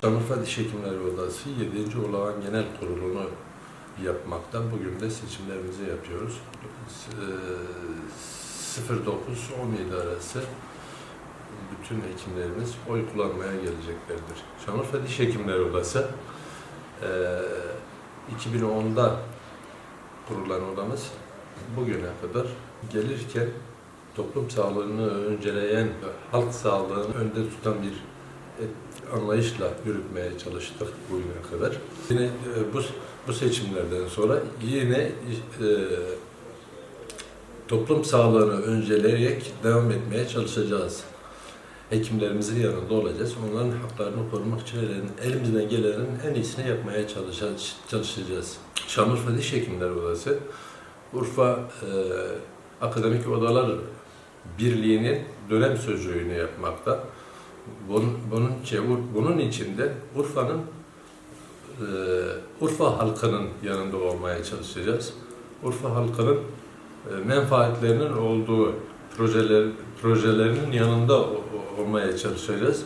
Şanlıurfa Diş Hekimleri Odası 7. Olağan Genel Kurulu'nu yapmakta. Bugün de seçimlerimizi yapıyoruz. Ee, 09-17 arası bütün hekimlerimiz oy kullanmaya geleceklerdir. Şanlıurfa Diş Hekimleri Odası ee, 2010'da kurulan odamız bugüne kadar gelirken toplum sağlığını önceleyen, halk sağlığını önde tutan bir anlayışla yürütmeye çalıştık bugüne kadar. Yine e, bu, bu seçimlerden sonra yine e, toplum sağlığını önceleyerek devam etmeye çalışacağız. Hekimlerimizin yanında olacağız. Onların haklarını korumak için elimizden gelenin en iyisini yapmaya çalışacağız. Şanlıurfa Diş Hekimleri Odası, Urfa e, Akademik Odalar Birliği'nin dönem sözcüğünü yapmakta. Bunun, bunun, bunun içinde Urfa'nın e, Urfa halkının yanında olmaya çalışacağız. Urfa halkının e, menfaatlerinin olduğu projeler projelerinin yanında olmaya çalışacağız.